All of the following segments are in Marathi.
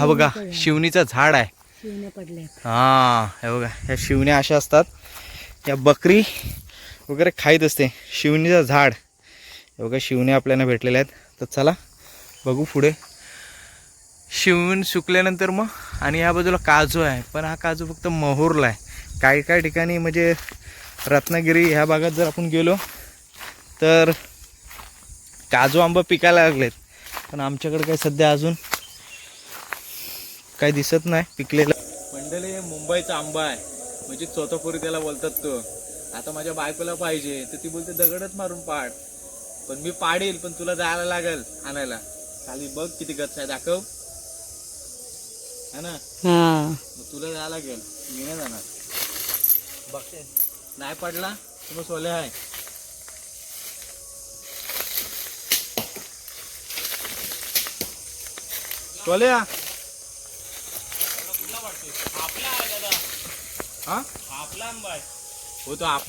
हा बघा शिवणीचं झाड आहे. हा हे बघा ह्या शिवण्या अशा असतात. या बकरी वगैरे खाईत असते. शिवणीचं झाड. हे बघा शिवण्या आपल्याला भेटलेल्या आहेत. तर चला बघू पुढे. शिवून सुकल्यानंतर मग आणि ह्या बाजूला काजू आहे. पण हा काजू फक्त मोहोरला आहे. काही काही ठिकाणी म्हणजे रत्नागिरी ह्या भागात जर आपण गेलो तर काजू आंबा पिकायला लागलेत. पण आमच्याकडे काही सध्या अजून काही दिसत नाही पिकलेलं. मंडळी मुंबईचा आंबा आहे. म्हणजे चोतापुरी त्याला बोलतात तो. आता माझ्या बायकोला पाहिजे. तर ती बोलते दगडच मारून पाड. पण मी पाडील पण तुला जायला लागेल आणायला. खाली बघ किती गच्च आहे दाखव. है ना? हा. मग तुला जायला लागेल. मी नाही जाणार. बघते. नाही पडला तर मग सोले आहे. सोल्या? हा? आपला आंबा आहे हो तो आप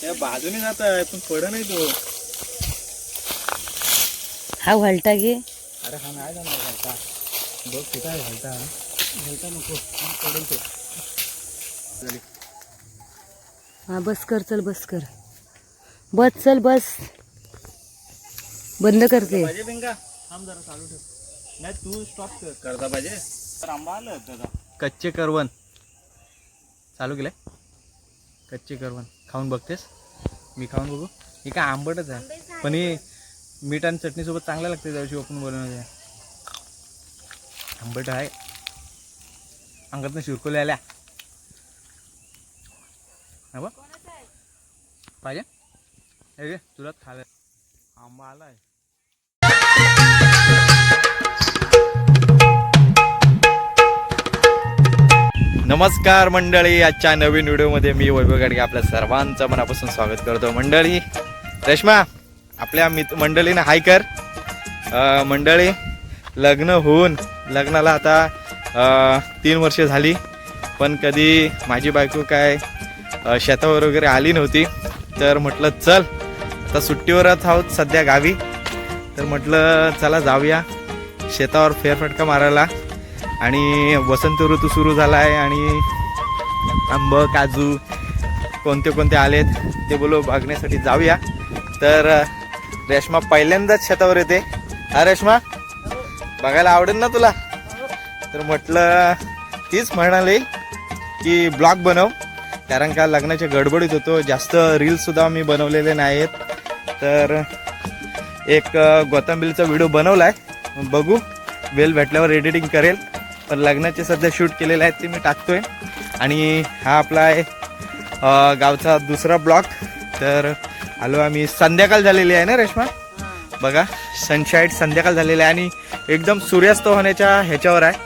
त्या बाजूने जात आहे पण पड नाही तो. हा व्हलटा घे अरे हा नाही जाणार घालता. बघ कुठं आहे घालता. घालता नको. पडेल तो. हा बस कर चल बस कर. बस चल बस. बंद करते पाहिजे बिंगा? थांब जरा चालू ठेव. नाही तू स्टॉप कर. करता पाहिजे? तर आंबा आलं दादा कच्चे करवण. चालू केलंय. कच्चे करवण. खाऊन बघतेस. मी खाऊन बघू. हे काय आंबटच आहे. पण हे मीठ आणि चटणीसोबत चांगलं लागते त्याविषयी ओपन बनवण्याचे आंबट आहे. अंगातनं शिरकोले आल्या. हा बघ. पाहिजे? हे घे तुलाच खायला. आंबा आलाय. नमस्कार मंडळी आजच्या नवीन व्हिडिओमध्ये मी वैभव गाडगे आपल्या सर्वांचं मनापासून स्वागत करतो. मंडळी रेश्मा आपल्या मित मंडळीनं हाय कर. मंडळी लग्न होऊन लग्नाला आता तीन वर्ष झाली. पण कधी माझी बायको काय शेतावर वगैरे आली नव्हती तर म्हटलं चल आता सुट्टीवरच आहोत सध्या गावी. तर म्हटलं चला जाऊया शेतावर फेरफटका मारायला. आणि वसंत ऋतू सुरू झाला आहे आणि आंब काजू कोणते कोणते आलेत ते बोलो बघण्यासाठी जाऊया. तर रेश्मा पहिल्यांदाच शेतावर येते. हा रेश्मा? बघायला आवडेल ना तुला? तर म्हटलं तीच म्हणाली की ब्लॉग बनव. कारण का लग्नाच्या गडबडीत होतो. जास्त रील्ससुद्धा मी बनवलेले नाही आहेत तर एक अ, व्हिडिओ बनवला आहे बघू. वेल भेटल्यावर एडिटिंग करेल. पण लग्नाचे सध्या शूट केलेले आहेत ते मी टाकतोय. आणि हा आपला आहे गावचा दुसरा ब्लॉक. तर आलो आम्ही. संध्याकाळ झालेली आहे ना रेश्मा? बघा सनशाईट संध्याकाळ झालेली आहे आणि एकदम सूर्यास्त होण्याच्या ह्याच्यावर आहे.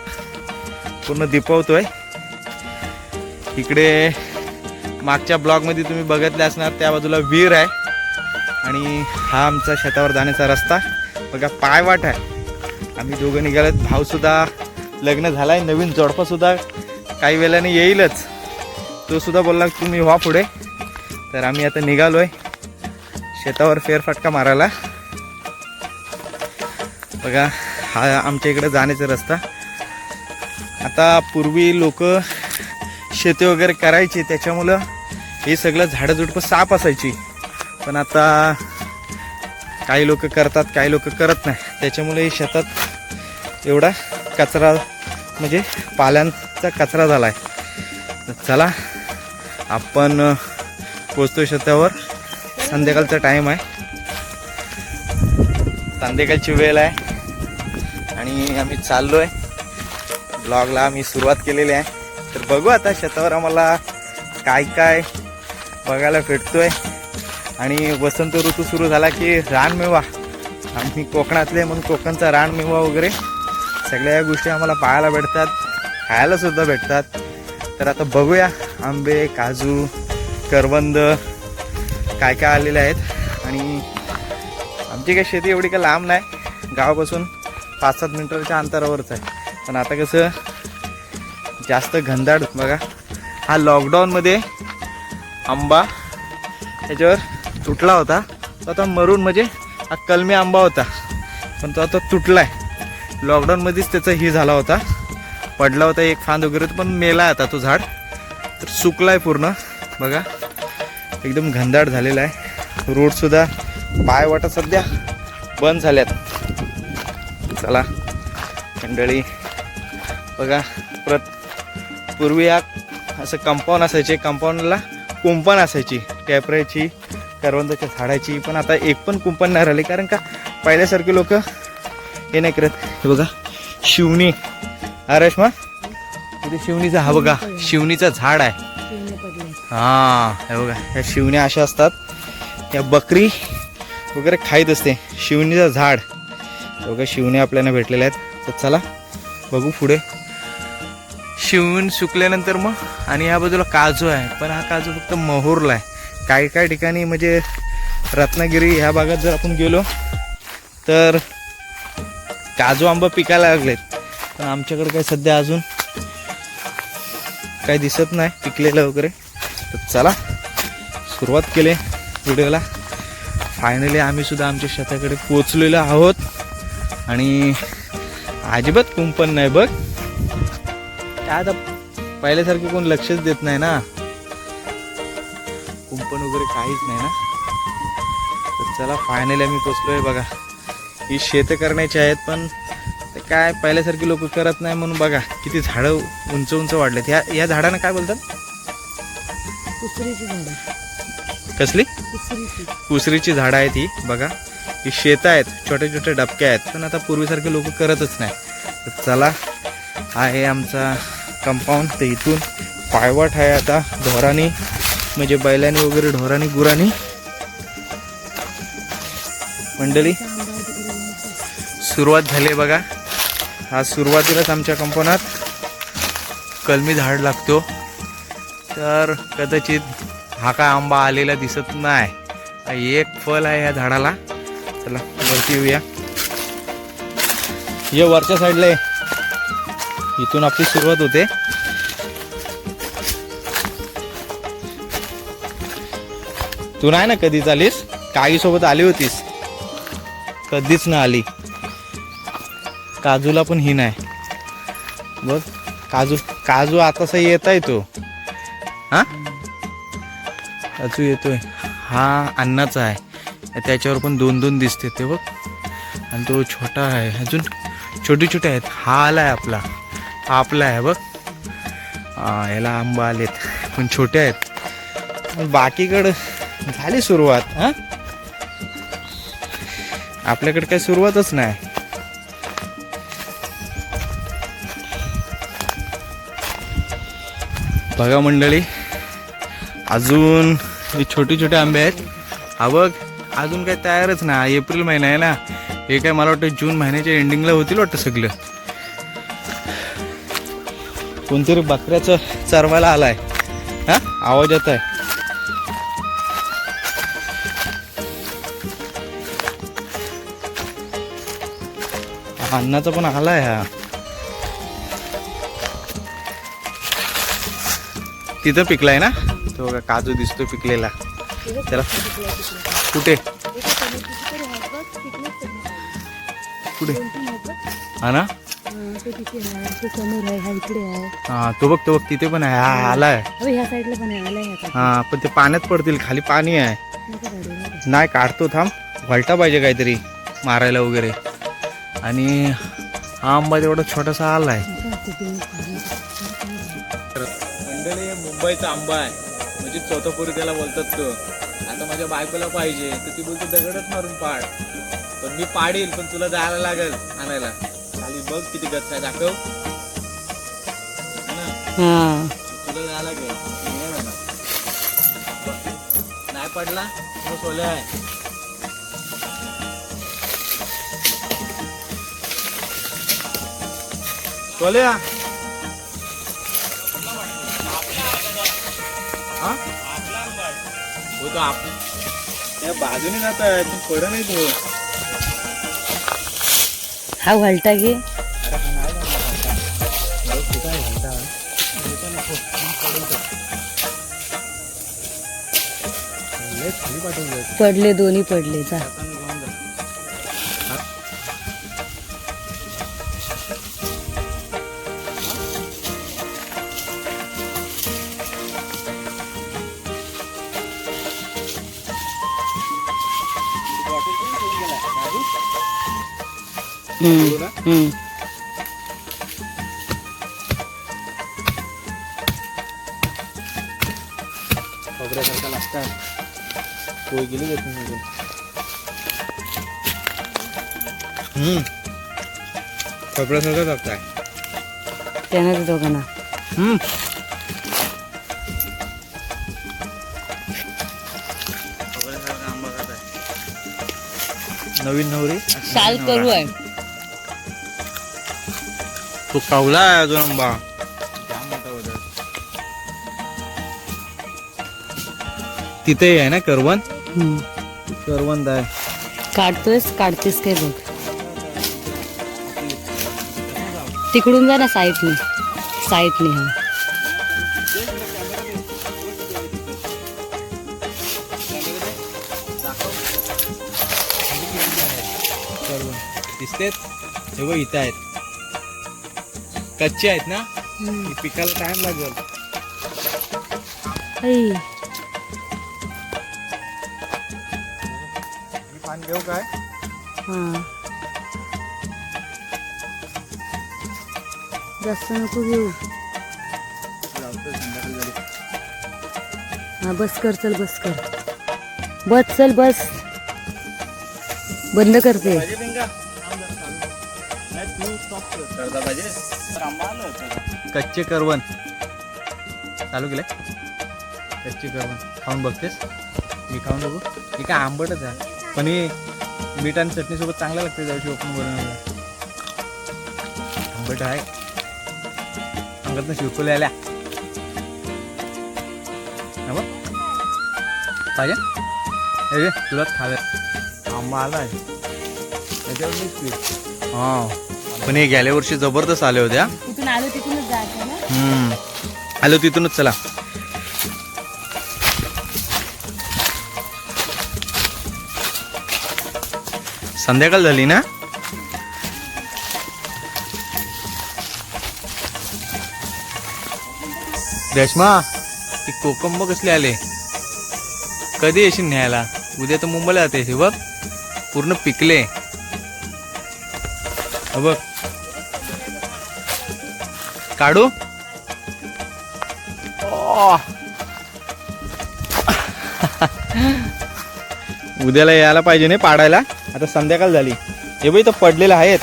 पूर्ण दिपवतोय. इकडे मागच्या ब्लॉगमध्ये तुम्ही बघितले असणार त्या बाजूला विहीर आहे. आणि हा आमचा शेतावर जाण्याचा रस्ता. बघा पायवाट आहे. आम्ही दोघं निघालेत. भाऊसुद्धा लग्न झालं आहे नवीन जोडपासुद्धा काही वेळाने येईलच. तो सुद्धा बोलला तुम्ही व्हा पुढे. तर आम्ही आता निघालो आहे शेतावर फेरफटका मारायला. बघा हा आमच्या इकडे जाण्याचा रस्ता. आता पूर्वी लोक शेती वगैरे करायची त्याच्यामुळं हे सगळं झाडंझुडपं साफ असायची. पण आता काही लोक करतात काही लोक करत नाही. त्याच्यामुळे शेतात एवढा कचरा म्हणजे पाल्यांचा कचरा झाला आहे तर चला आपण पोचतो शेतावर. संध्याकाळचा टाईम आहे. संध्याकाळची वेळ आहे. आणि आम्ही चाललो आहे ब्लॉगला आम्ही सुरुवात केलेली आहे. तर बघू आता शेतावर आम्हाला काय काय बघायला भेटतो आहे आणि वसंत ऋतू सुरू झाला की रानमेवा. आम्ही कोकणातले म्हणून कोकणचा रानमेवा वगैरे सगळ्या या गोष्टी आम्हाला पाहायला भेटतात खायला सुद्धा भेटतात. तर आता बघूया आंबे काजू करवंद काय काय आलेले आहेत. आणि आमची काय शेती एवढी काय लांब नाही. गावापासून पाच सात मिनिटाच्या अंतरावरच आहे. पण आता कसं जास्त घनदाट बघा. हा लॉकडाऊनमध्ये आंबा त्याच्यावर तुटला होता. तो आता मरून म्हणजे हा कलमी आंबा होता. पण तो आता तुटला आहे लॉकडाऊनमध्येच त्याचा ही झाला होता. पडला होता एक फांद वगैरे पण मेला आता तो झाड. तर सुकला आहे पूर्ण. बघा. एकदम घनदाट झालेला आहे. रोडसुद्धा पाय वाटा सध्या बंद झाल्यात. चला. मंडळी बघा. परत पूर्वी या असं कंपाऊंड असायचे. कंपाऊंडला कुंपण असायची. टॅपऱ्याची करवंदाच्या झाडाची. पण आता एक पण कुंपण नाही राहिली. कारण का पहिल्यासारखे लोक हे नाही करत. हे बघा शिवणी. अरे रेश्मा तिथे शिवणीचा हा बघा शिवणीचं झाड आहे. हा हे बघा ह्या शिवण्या अशा असतात. या बकरी वगैरे खाईत असते. शिवणीचं झाड. बघा शिवण्या आपल्याला भेटलेल्या आहेत. तर चला बघू पुढे. शिवून सुकल्यानंतर मग आणि ह्या बाजूला काजू आहे. पण हा काजू फक्त मोहोरला आहे. काही काही ठिकाणी म्हणजे रत्नागिरी ह्या भागात जर आपण गेलो तर काजू आंबा पिकायला लागलेत. पण आमच्याकडे काही सध्या अजून काही दिसत नाही पिकलेलं वगैरे. तर चला सुरुवात केली व्हिडिओला. फायनली आम्ही सुद्धा आमच्या शेताकडे पोचलेलो आहोत. आणि अजिबात कुंपण नाही बघ. काय आता पहिल्यासारखे कोण लक्षच देत नाही ना. कुंपण वगैरे काहीच नाही ना. तर चला फायनली आम्ही पोचलोय बघा. ही शेतं करण्याची आहेत पण ते काय पहिल्यासारखी लोक करत नाही म्हणून बघा किती झाडं उंच उंच वाढलेत. ह्या या झाडांना काय बोलतात? कसली? कुसरीची. झाडं आहेत ही बघा. ही शेतं आहेत छोटे छोटे डबके आहेत पण आता पूर्वीसारखे लोक करतच नाही. तर चला आहे आमचा कंपाऊंड तर इथून पायवाट आहे आता ढोरानी म्हणजे बैलांनी वगैरे ढोरानी गुरानी. मंडळी सुरुवात झाली आहे बघा. हा सुरुवातीलाच आमच्या कंपनात कलमी झाड लागतो. तर कदाचित हा काय आंबा आलेला दिसत नाही. एक फल आहे या झाडाला. चला वरती येऊया. हे वरच्या साईडला आहे इथून आपली सुरुवात होते. तू नाही ना कधीच आलीस? कागी सोबत आली होतीस. कधीच ना आली. काजूला पण ही नाही. बघ काजू काजू आतासा येत आहे तो. हा? काजू येतोय. हा अन्नाचा आहे. त्याच्यावर पण दोन दोन दिसते ते बघ. आणि तो छोटा आहे. अजून छोटे छोटे आहेत. हा आला आहे आपला. हा आपला आहे बघ. याला आंबा आलेत. पण छोटे आहेत. पण बाकीकडं झाली सुरुवात हा? आपल्याकडे काही सुरुवातच नाही. बघा मंडळी. अजून हे छोटे छोटे आंबे आहेत. हा बघ अजून काही तयारच ना एप्रिल महिना आहे ना. हे काय मला वाटतं जून महिन्याच्या एंडिंगला होतील वाटतं सगळं. कोणतरी बकऱ्याचं चरवायला आलाय. हा? आवाज येत आहे अन्नाचा पण आलाय हा. तिथं पिकलाय ना? तो बघा काजू दिसतो पिकलेला. त्याला कुठे? कुठे? हा ना? हा तो बघ तो बघ तिथे पण आहे. हा आलाय. आहे हा पण ते पाण्यात पडतील खाली पाणी आहे. नाही काढतो थांब. व्हलटा पाहिजे काहीतरी मारायला वगैरे. आणि हा आंबा तेवढा छोटासा आलाय. मंडळी मुंबईचा आंबा आहे. म्हणजे चौथापुरी त्याला बोलतात तो. आता माझ्या बायकोला पाहिजे तर ती बोलते दगडच मारून पाड. पण मी पाडील पण तुला जायला लागेल आणायला. खाली बघ किती गच्च आहे दाखव. तुला जायला लागेल. नाही नाही पडला तो सोले आहे. सोल्या? हा हो तो आप त्या बाजूने जात आहे पण नाही तो हा घे पडले दोन्ही पडले जा. खोबऱ्यासारखा लागतात पोळी गेली तुम्ही हम्म खोबऱ्यासारखा लागताय त्यानंच दोघांना. हम्म. नवीन नवरी. साल करू आहे. तो कावला आहे अजून आंबा. तिथे आहे ना करवंद. करवंद आहे. काढतोयस काढतेस काय बघ. तिकडून जा ना साईडने. साईडने हा. करवंद. दिसतेत? हे बघ इथं आहेत. कच्चे आहेत ना? ही पिकाला टाइम लागेल. पान घेऊ काय? हा. जास्त नको घेऊ. हा बस कर चल बस कर. बस चल बस. बंद करते. कच्चे करवंद चालू केलंय. कच्चे करवंद खाऊन बघतेस. मी खाऊन बघू. हे काय आंबटच आहे. पण हे मीठ आणि चटणीसोबत चांगलं लागतं त्याविषयी ओपन बनवलं आंबट आहे. अंगात शिवकुले आल्या. पाहिजे? घे, तुलाच खावे. आंबा आला आहे हा. पण हे गेल्या वर्षी जबरदस्त आले होते हा कुठून आलो तिथूनच जायचं ना? हम्म. आलो तिथूनच चला. संध्याकाळ झाली ना? रेश्मा ती कोकंब कसले आले? कधी येशील न्यायला? उद्या तर मुंबईला जाते हे बघ. पूर्ण पिकले. हा बघ. काढू? उद्याला यायला पाहिजे नाही पाडायला? आता संध्याकाळ झाली. हे बाई तर पडलेले आहेत.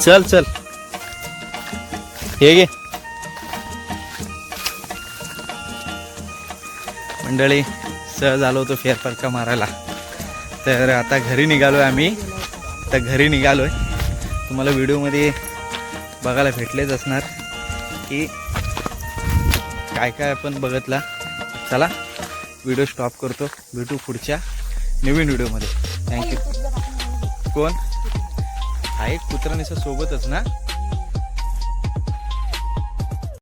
चल चल. हे घे. मंडळी सहज आलो होतो फेरफटका मारायला. तर आता घरी निघालो आहे आम्ही. तर घरी निघालो आहे तुम्हाला व्हिडिओमध्ये बघायला भेटलेच असणार की काय काय आपण बघितला. चला व्हिडिओ स्टॉप करतो. भेटू पुढच्या नवीन व्हिडिओमध्ये. थँक्यू कोण? आहे कुत्रा निसा सोबतच ना?